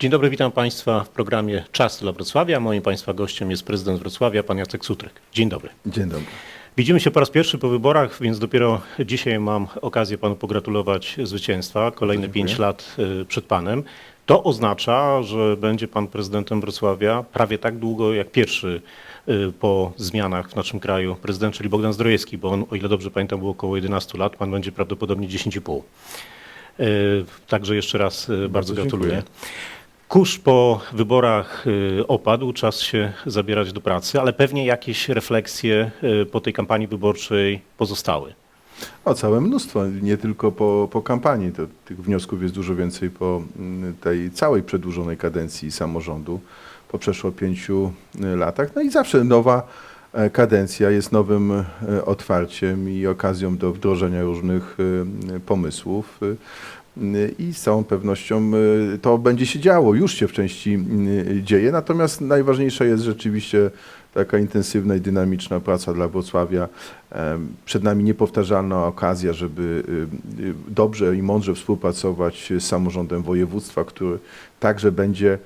Dzień dobry, witam Państwa w programie Czas dla Wrocławia. Moim Państwa gościem jest prezydent Wrocławia, pan Jacek Sutrek. Dzień dobry. Dzień dobry. Widzimy się po raz pierwszy po wyborach, więc dopiero dzisiaj mam okazję panu pogratulować zwycięstwa. Kolejne Dziękuję. pięć lat y, przed panem. To oznacza, że będzie pan prezydentem Wrocławia prawie tak długo jak pierwszy y, po zmianach w naszym kraju prezydent, czyli Bogdan Zdrojewski, bo on, o ile dobrze pamiętam, było około 11 lat, pan będzie prawdopodobnie 10,5. Y, Także jeszcze raz bardzo, Bardzo gratuluję. dziękuję. Kurz po wyborach y, opadł, czas się zabierać do pracy, ale pewnie jakieś refleksje y, po tej kampanii wyborczej pozostały. O, całe mnóstwo, nie tylko po, po kampanii. To, tych wniosków jest dużo więcej po mm, tej całej przedłużonej kadencji samorządu, po przeszło pięciu y, latach. No i zawsze nowa kadencja jest nowym e, otwarciem i okazją do wdrożenia różnych y, pomysłów. I z całą pewnością to będzie się działo, już się w części dzieje. Natomiast najważniejsza jest rzeczywiście taka intensywna i dynamiczna praca dla Wrocławia. Przed nami niepowtarzalna okazja, żeby dobrze i mądrze współpracować z samorządem województwa, który także będzie,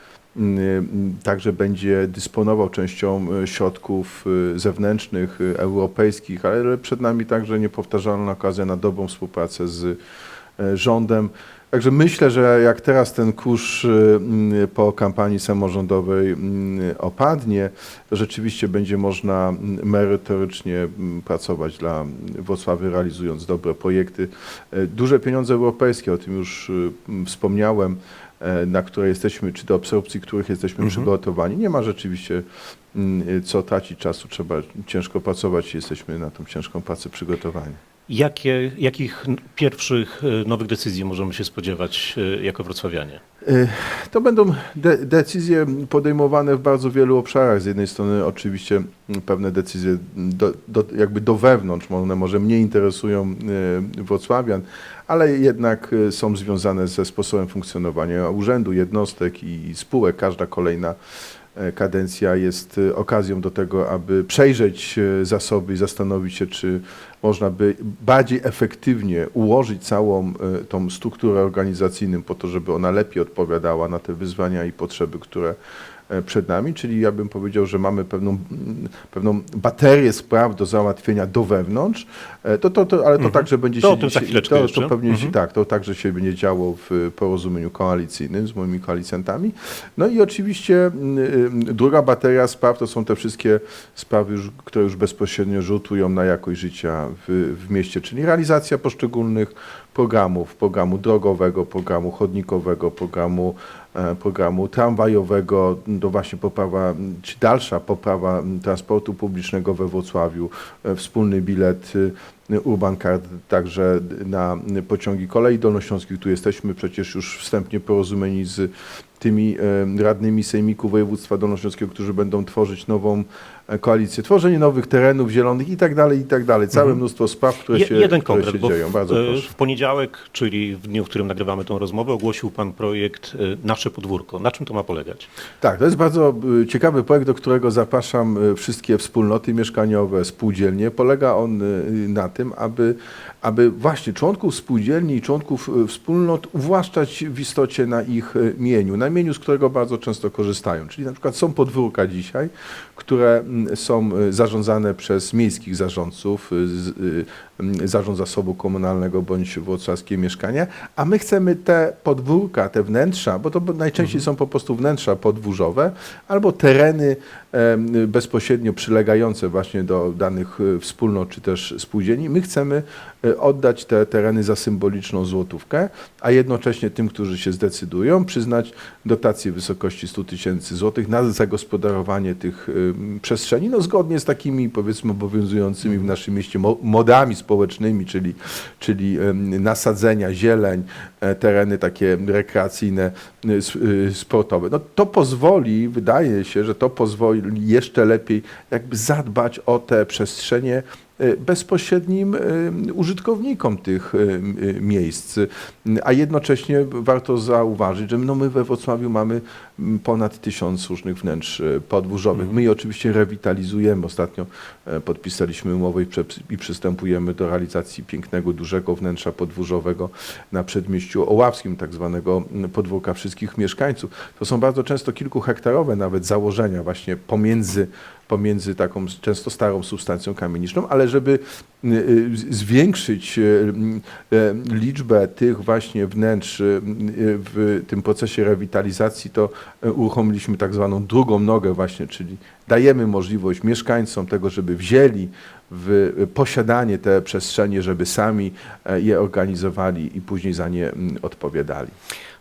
także będzie dysponował częścią y, środków y, zewnętrznych, y, europejskich, ale przed nami także niepowtarzalna okazja na dobrą współpracę z y, rządem. Także myślę, że jak teraz ten kurz y, po kampanii samorządowej opadnie, to rzeczywiście będzie można merytorycznie pracować dla Wrocławia, realizując dobre projekty. Duże pieniądze europejskie, o tym już y, wspomniałem, na które jesteśmy, czy do absorpcji których jesteśmy przygotowani. Nie ma rzeczywiście mm, co tracić czasu, trzeba ciężko pracować i jesteśmy na tą ciężką pracę przygotowani. Jakie, jakich pierwszych y, nowych decyzji możemy się spodziewać y, jako wrocławianie? Y, To będą de decyzje podejmowane w bardzo wielu obszarach. Z jednej strony oczywiście pewne decyzje do, do, jakby do wewnątrz, one może mniej interesują wrocławian, ale jednak są związane ze sposobem funkcjonowania urzędu, jednostek i spółek. Każda kolejna e, kadencja jest okazją do tego, aby przejrzeć zasoby i zastanowić się, czy można by bardziej efektywnie ułożyć całą y, tą strukturę organizacyjną po to, żeby ona lepiej odpowiadała na te wyzwania i potrzeby, które e, przed nami, czyli ja bym powiedział, że mamy pewną, pewną baterię spraw do załatwienia do wewnątrz, E, to, to, to, ale to także będzie To się, tym się- to, jeszcze. to pewnie się, Mhm. tak, to także się będzie działo w porozumieniu koalicyjnym z moimi koalicjantami. No i oczywiście druga bateria spraw to są te wszystkie sprawy, które już bezpośrednio rzutują na jakość życia w, w mieście, czyli realizacja poszczególnych programów, programu drogowego, programu chodnikowego, programu, e, programu tramwajowego, do właśnie poprawa, czy dalsza poprawa transportu publicznego we Wrocławiu, e, wspólny bilet y, Urban Card także na pociągi kolei dolnośląskich. Tu jesteśmy przecież już wstępnie porozumieni z tymi e, radnymi sejmiku województwa dolnośląskiego, którzy będą tworzyć nową e, koalicję, tworzenie nowych terenów zielonych i tak dalej, i tak dalej. Całe Mhm. mnóstwo spraw, które Je- się, Jeden które konkret, się dzieją. Bardzo w, proszę. w poniedziałek, czyli w dniu, w którym nagrywamy tę rozmowę, ogłosił pan projekt y, Nasze Podwórko. Na czym to ma polegać? Tak, to jest bardzo ciekawy projekt, do którego zapraszam wszystkie wspólnoty mieszkaniowe, spółdzielnie. Polega on na tym, aby, aby właśnie członków spółdzielni i członków y, wspólnot uwłaszczać w istocie na ich y, mieniu, na mieniu, z którego bardzo często korzystają. Czyli na przykład są podwórka dzisiaj, które są y, zarządzane przez miejskich zarządców, zarząd zasobu komunalnego bądź wrocławskie mieszkania, a my chcemy te podwórka, te wnętrza, bo to najczęściej są po prostu wnętrza podwórzowe, albo tereny bezpośrednio przylegające właśnie do danych wspólnot czy też spółdzielni. My chcemy y, oddać te tereny za symboliczną złotówkę, a jednocześnie tym, którzy się zdecydują, przyznać dotację w wysokości 100 tysięcy złotych na zagospodarowanie tych ym, przestrzeni, no zgodnie z takimi powiedzmy obowiązującymi w naszym mieście mo- modami społecznymi, czyli, czyli nasadzenia, zieleń, e, tereny takie rekreacyjne, sportowe. No to pozwoli, wydaje się, że to pozwoli jeszcze lepiej jakby zadbać o te przestrzenie bezpośrednim y, użytkownikom tych y, y, miejsc. A jednocześnie warto zauważyć, że no my we Wrocławiu mamy ponad tysiąc różnych wnętrz e, podwórzowych. My je oczywiście rewitalizujemy. Ostatnio e, podpisaliśmy umowę i, przystępujemy do realizacji pięknego, dużego wnętrza podwórzowego na przedmieściu Oławskim, tak zwanego podwórka wszystkich mieszkańców. To są bardzo często kilkuhektarowe nawet założenia właśnie pomiędzy pomiędzy taką często starą substancją kamieniczną, ale żeby y, zwiększyć y, liczbę tych właśnie wnętrz y, w tym procesie rewitalizacji, to uruchomiliśmy tak zwaną drugą nogę właśnie, czyli dajemy możliwość mieszkańcom tego, żeby wzięli w posiadanie te przestrzenie, żeby sami e, je organizowali i później za nie odpowiadali.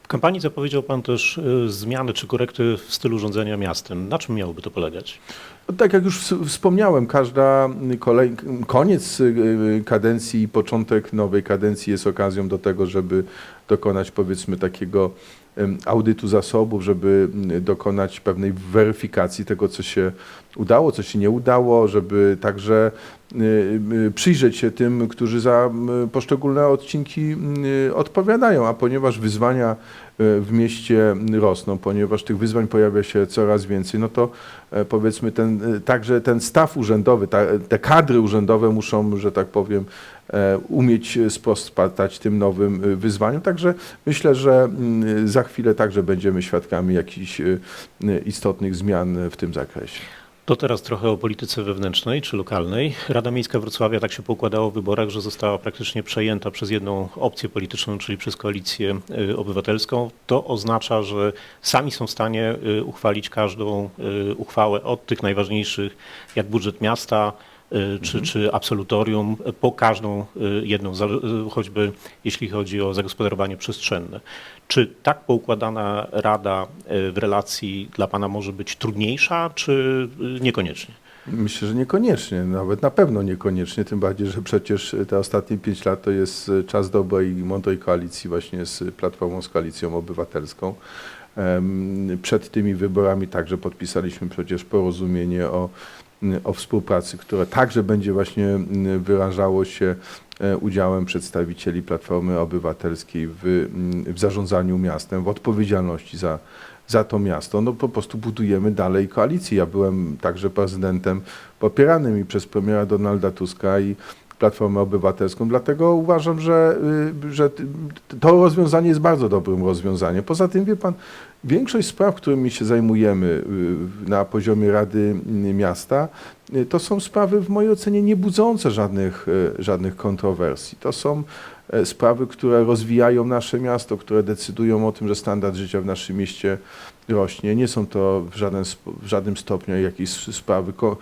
W kampanii zapowiedział Pan też y, zmiany czy korekty w stylu rządzenia miastem. Na czym miałoby to polegać? No, Tak jak już ws- wspomniałem, każda kolej, koniec y, kadencji i początek nowej kadencji jest okazją do tego, żeby dokonać powiedzmy takiego audytu zasobów, żeby mm, dokonać pewnej weryfikacji tego, co się udało, co się nie udało, żeby także y, y, przyjrzeć się tym, którzy za y, poszczególne odcinki y, odpowiadają, a ponieważ wyzwania y, w mieście rosną, ponieważ tych wyzwań pojawia się coraz więcej, no to e, powiedzmy ten, e, także ten staw urzędowy, ta, te kadry urzędowe muszą, że tak powiem, e, umieć sprostać tym nowym e, wyzwaniom. Także myślę, że mm, za chwilę także będziemy świadkami jakichś e, istotnych zmian w tym zakresie. To teraz trochę o polityce wewnętrznej czy lokalnej. Rada Miejska Wrocławia tak się poukładała w wyborach, że została praktycznie przejęta przez jedną opcję polityczną, czyli przez koalicję y, obywatelską. To oznacza, że sami są w stanie y, uchwalić każdą y, uchwałę od tych najważniejszych, jak budżet miasta, czy, czy absolutorium, y, po każdą y, jedną, y, choćby jeśli chodzi o zagospodarowanie przestrzenne. Czy tak poukładana rada y, w relacji dla Pana może być trudniejsza, czy y, niekoniecznie? Myślę, że niekoniecznie, nawet na pewno niekoniecznie, tym bardziej, że przecież te ostatnie pięć lat to jest czas dobrej mądrej koalicji właśnie z Platformą, z Koalicją Obywatelską. Przed tymi wyborami także podpisaliśmy przecież porozumienie o, o współpracy, które także będzie właśnie wyrażało się e, udziałem przedstawicieli Platformy Obywatelskiej w, w zarządzaniu miastem, w odpowiedzialności za, za to miasto. No po prostu budujemy dalej koalicję. Ja byłem także prezydentem popieranym i przez premiera Donalda Tuska i Platformę Obywatelską, dlatego uważam, że, y, że to rozwiązanie jest bardzo dobrym rozwiązaniem. Poza tym, wie pan, większość spraw, którymi się zajmujemy y, na poziomie Rady Miasta, y, to są sprawy w mojej ocenie nie budzące żadnych, żadnych kontrowersji. To są e, sprawy, które rozwijają nasze miasto, które decydują o tym, że standard życia w naszym mieście rośnie. Nie są to w, żaden, w żadnym stopniu jakieś sprawy ko-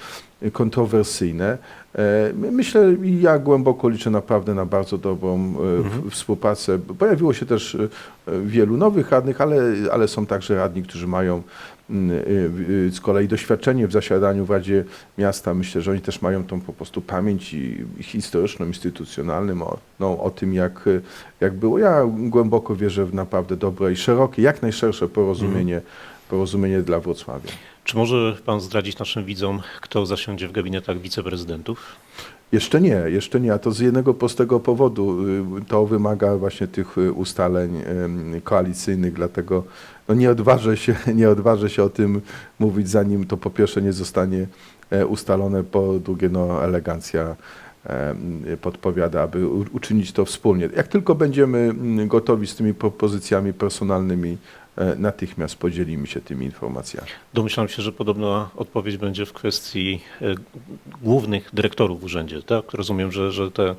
kontrowersyjne. E, my- Myślę i ja głęboko liczę naprawdę na bardzo dobrą e, w- współpracę. Pojawiło się też e, wielu nowych radnych, ale, ale są także radni, którzy mają z kolei doświadczenie w zasiadaniu w Radzie Miasta. Myślę, że oni też mają tą po prostu pamięć i, i historyczną, instytucjonalną o, no, o tym, jak, jak było. Ja głęboko wierzę w naprawdę dobre i szerokie, jak najszersze porozumienie, porozumienie dla Wrocławia. Czy może Pan zdradzić naszym widzom, kto zasiądzie w gabinetach wiceprezydentów? Jeszcze nie, jeszcze nie, a to z jednego prostego powodu. Y, To wymaga właśnie tych y, ustaleń koalicyjnych, dlatego no nie, odważę się, nie odważę się o tym mówić, zanim to po pierwsze nie zostanie e, ustalone, po drugie no elegancja podpowiada, aby uczynić to wspólnie. Jak tylko będziemy mm, gotowi z tymi propozycjami personalnymi, natychmiast podzielimy się tymi informacjami. Domyślam się, że podobna odpowiedź będzie w kwestii e, głównych dyrektorów w urzędzie. Tak? Rozumiem, że, że ten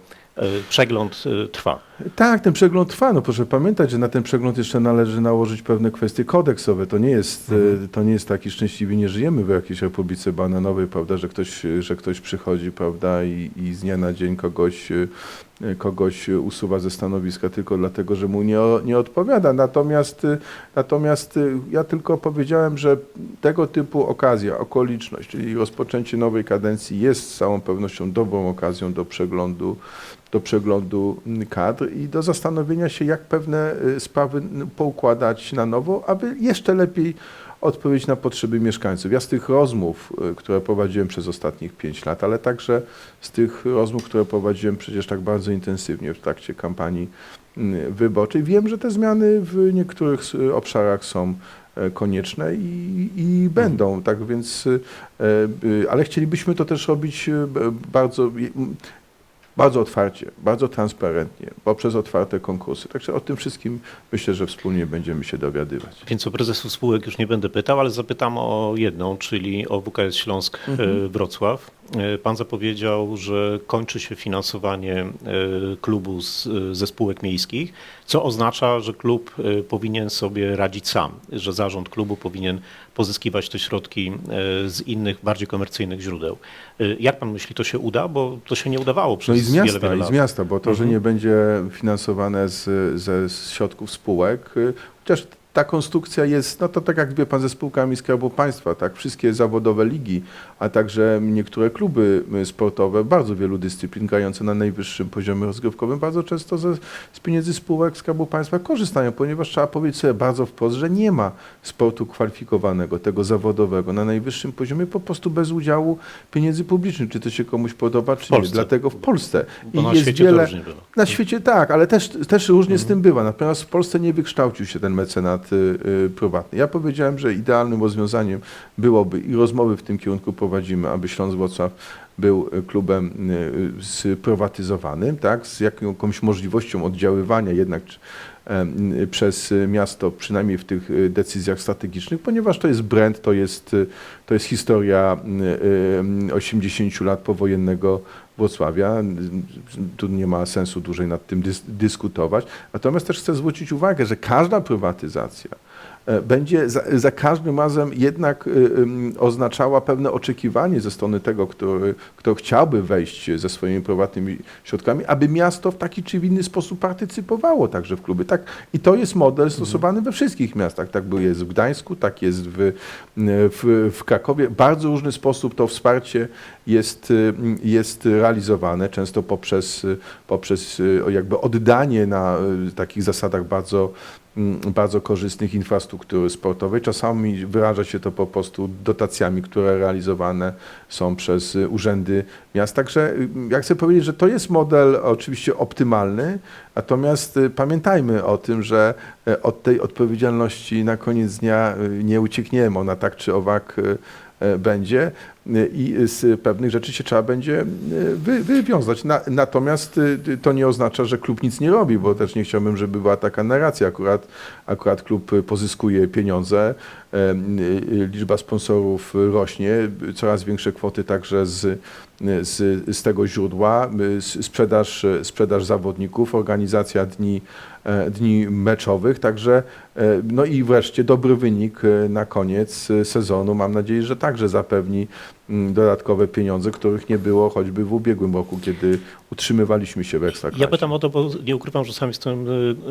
przegląd e, trwa. Tak, ten przegląd trwa. No proszę pamiętać, że na ten przegląd jeszcze należy nałożyć pewne kwestie kodeksowe. To nie jest, e, to nie jest taki szczęśliwie nie żyjemy w jakiejś Republice Bananowej, prawda, że ktoś, że ktoś przychodzi, prawda, i, i z dnia na dzień kogoś, kogoś usuwa ze stanowiska tylko dlatego, że mu nie, nie odpowiada. Natomiast, natomiast ja tylko powiedziałem, że tego typu okazja, okoliczność, czyli rozpoczęcie nowej kadencji jest z całą pewnością dobrą okazją do przeglądu do przeglądu kadr i do zastanowienia się, jak pewne y, sprawy poukładać na nowo, aby jeszcze lepiej odpowiedź na potrzeby mieszkańców. Ja z tych rozmów, y, które prowadziłem przez ostatnich pięć lat, ale także z tych rozmów, które prowadziłem przecież tak bardzo intensywnie w trakcie kampanii y, wyborczej, wiem, że te zmiany w niektórych obszarach są e, konieczne i, i będą, tak więc, y, ale chcielibyśmy to też robić bardzo, bardzo otwarcie, bardzo transparentnie, poprzez otwarte konkursy. Także o tym wszystkim myślę, że wspólnie będziemy się dowiadywać. Więc o prezesów spółek już nie będę pytał, ale zapytam o jedną, czyli o WKS Śląsk e, Wrocław. E, Pan zapowiedział, że kończy się finansowanie e, klubu z, ze spółek miejskich, co oznacza, że klub powinien sobie radzić sam, że zarząd klubu powinien pozyskiwać te środki e, z innych, bardziej komercyjnych źródeł. E, Jak pan myśli, to się uda? Bo to się nie udawało przez No i z wiele, miasta, wiele i lat. z miasta, bo to, że Mhm. nie będzie finansowane z, ze z środków spółek, y, chociaż ta konstrukcja jest, no to tak jak wie pan ze spółkami Skarbu Państwa, tak, wszystkie zawodowe ligi, a także niektóre kluby y, sportowe, bardzo wielu dyscyplin grające na najwyższym poziomie rozgrywkowym, bardzo często ze, z pieniędzy spółek Skarbu Państwa korzystają, ponieważ trzeba powiedzieć sobie bardzo wprost, że nie ma sportu kwalifikowanego, tego zawodowego na najwyższym poziomie, po prostu bez udziału pieniędzy publicznych, czy to się komuś podoba, czy nie. Dlatego w Polsce. Bo na świecie to różnie bywa. Na świecie tak, ale też, też różnie z tym bywa. Natomiast w Polsce nie wykształcił się ten mecenat y, y, prywatny. Ja powiedziałem, że idealnym rozwiązaniem byłoby i rozmowy w tym kierunku prowadzimy, aby Śląsk Wrocław był y, klubem y, sprywatyzowanym, tak, z jakąś możliwością oddziaływania jednak przez miasto, przynajmniej w tych decyzjach strategicznych, ponieważ to jest brand, to jest, to jest historia y, y, 80 lat powojennego Wrocławia. Tu nie ma sensu dłużej nad tym dys dyskutować. Natomiast też chcę zwrócić uwagę, że każda prywatyzacja będzie za, za każdym razem jednak y, oznaczała pewne oczekiwanie ze strony tego, który, kto chciałby wejść ze swoimi prywatnymi środkami, aby miasto w taki czy inny sposób partycypowało także w kluby. Tak, I to jest model stosowany we wszystkich miastach. Tak jest w Gdańsku, tak jest w, w, w Krakowie. Bardzo różny sposób to wsparcie jest, y, jest realizowane, często poprzez, y, poprzez y, jakby oddanie na y, takich zasadach bardzo, bardzo korzystnych infrastruktury sportowej. Czasami wyraża się to po prostu dotacjami, które realizowane są przez y, urzędy miast. Także y, ja chcę powiedzieć, że to jest model oczywiście optymalny, natomiast y, pamiętajmy o tym, że od tej odpowiedzialności na koniec dnia nie uciekniemy. Ona tak czy owak będzie i z pewnych rzeczy się trzeba będzie y, wy, wywiązać. Na, natomiast y, to nie oznacza, że klub nic nie robi, bo też nie chciałbym, żeby była taka narracja. Akurat, akurat klub y, pozyskuje pieniądze, y, y, liczba sponsorów rośnie, y, coraz większe kwoty także z, y, z, z tego źródła, y, sprzedaż, y, sprzedaż zawodników, organizacja dni, e, dni meczowych, także e, no i wreszcie dobry wynik e, na koniec sezonu. Mam nadzieję, że także zapewni dodatkowe pieniądze, których nie było choćby w ubiegłym roku, kiedy utrzymywaliśmy się w Ekstraklasie. Ja pytam o to, bo nie ukrywam, że sam jestem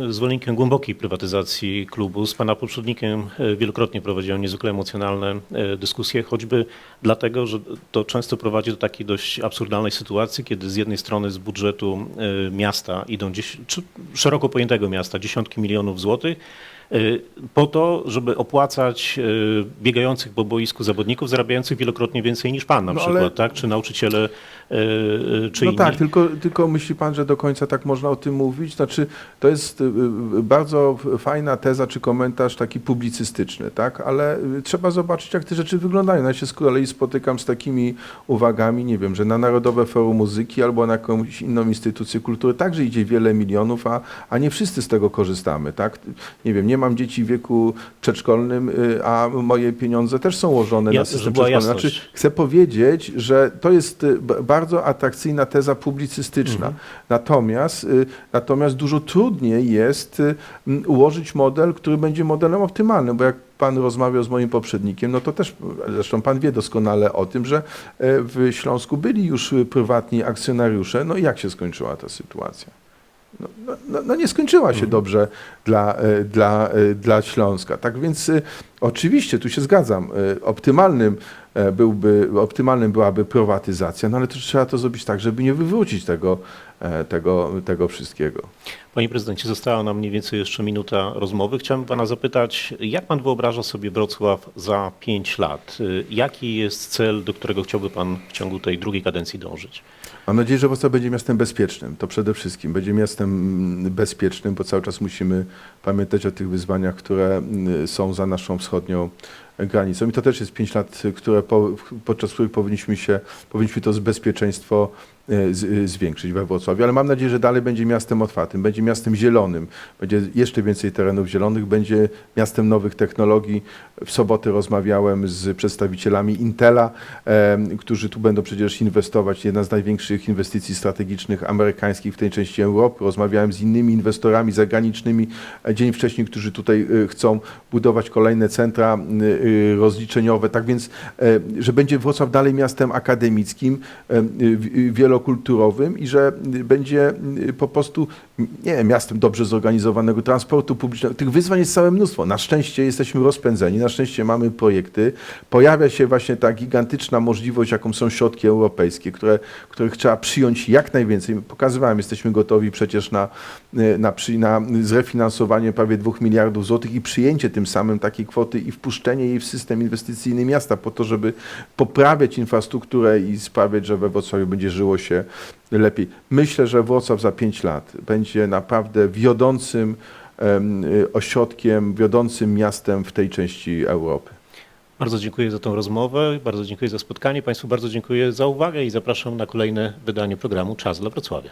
e, zwolennikiem głębokiej prywatyzacji klubu. Z pana poprzednikiem e, wielokrotnie prowadziłem niezwykle emocjonalne e, dyskusje, choćby dlatego, że to często prowadzi do takiej dość absurdalnej sytuacji, kiedy z jednej strony z budżetu miasta idą, czy szeroko pojętego miasta, dziesiątki milionów złotych, po to, żeby opłacać biegających po boisku zawodników zarabiających wielokrotnie więcej niż pan na No, przykład, ale- tak? czy nauczyciele, czy No inni. tak, tylko, tylko myśli pan, że do końca tak można o tym mówić? Znaczy, to jest y, bardzo fajna teza czy komentarz taki publicystyczny, tak? Ale trzeba zobaczyć, jak te rzeczy wyglądają. Ja się z kolei spotykam z takimi uwagami, nie wiem, że na Narodowe Forum Muzyki albo na jakąś inną instytucję kultury także idzie wiele milionów, a, a nie wszyscy z tego korzystamy, tak? Nie wiem, nie mam dzieci w wieku przedszkolnym, a moje pieniądze też są łożone Ja- na system przedszkolny. Znaczy. Chcę powiedzieć, że to jest y, b- bardzo atrakcyjna teza publicystyczna. Mhm. Natomiast, y, natomiast dużo trudniej jest y, ułożyć model, który będzie modelem optymalnym, bo jak pan rozmawiał z moim poprzednikiem, no to też, zresztą pan wie doskonale o tym, że e, w Śląsku byli już y, prywatni akcjonariusze. No i jak się skończyła ta sytuacja? No, no, no, no nie skończyła się dobrze dla, e, dla, e, dla Śląska. Tak więc e, oczywiście, tu się zgadzam, optymalnym byłby, optymalnym byłaby prywatyzacja, no ale to trzeba to zrobić tak, żeby nie wywrócić tego, e, tego, tego wszystkiego. Panie prezydencie, została nam mniej więcej jeszcze minuta rozmowy. Chciałbym pana zapytać, jak pan wyobraża sobie Wrocław za pięć lat? Y, Jaki jest cel, do którego chciałby pan w ciągu tej drugiej kadencji dążyć? Mam nadzieję, że Wrocław będzie miastem bezpiecznym. To przede wszystkim będzie miastem mm, bezpiecznym, bo cały czas musimy pamiętać o tych wyzwaniach, które mm, są za naszą wschodnią granicą. I to też jest pięć lat, które po, podczas których powinniśmy się, powinniśmy to bezpieczeństwo zwiększyć we Wrocławiu. Ale mam nadzieję, że dalej będzie miastem otwartym, będzie miastem zielonym, będzie jeszcze więcej terenów zielonych, będzie miastem nowych technologii. W sobotę rozmawiałem z przedstawicielami Intela, e, którzy tu będą przecież inwestować. Jedna z największych inwestycji strategicznych amerykańskich w tej części Europy. Rozmawiałem z innymi inwestorami zagranicznymi e, dzień wcześniej, którzy tutaj e, chcą budować kolejne centra e, e, rozliczeniowe. Tak więc, e, że będzie Wrocław dalej miastem akademickim, e, w- wielokulturowym i że będzie e, po prostu nie miastem dobrze zorganizowanego transportu publicznego. Tych wyzwań jest całe mnóstwo. Na szczęście jesteśmy rozpędzeni, na szczęście mamy projekty. Pojawia się właśnie ta gigantyczna możliwość, jaką są środki europejskie, które, których trzeba przyjąć jak najwięcej. Pokazywałem, jesteśmy gotowi przecież na, e, na, na zrefinansowanie prawie 2 miliardów złotych i przyjęcie tym samym takiej kwoty i wpuszczenie jej w system inwestycyjny miasta po to, żeby poprawiać infrastrukturę i sprawiać, że we Wrocławiu będzie żyło się lepiej. Myślę, że Wrocław za 5 lat będzie naprawdę wiodącym y, ośrodkiem, wiodącym miastem w tej części Europy. Bardzo dziękuję za tą rozmowę, bardzo dziękuję za spotkanie. Państwu bardzo dziękuję za uwagę i zapraszam na kolejne wydanie programu Czas dla Wrocławia.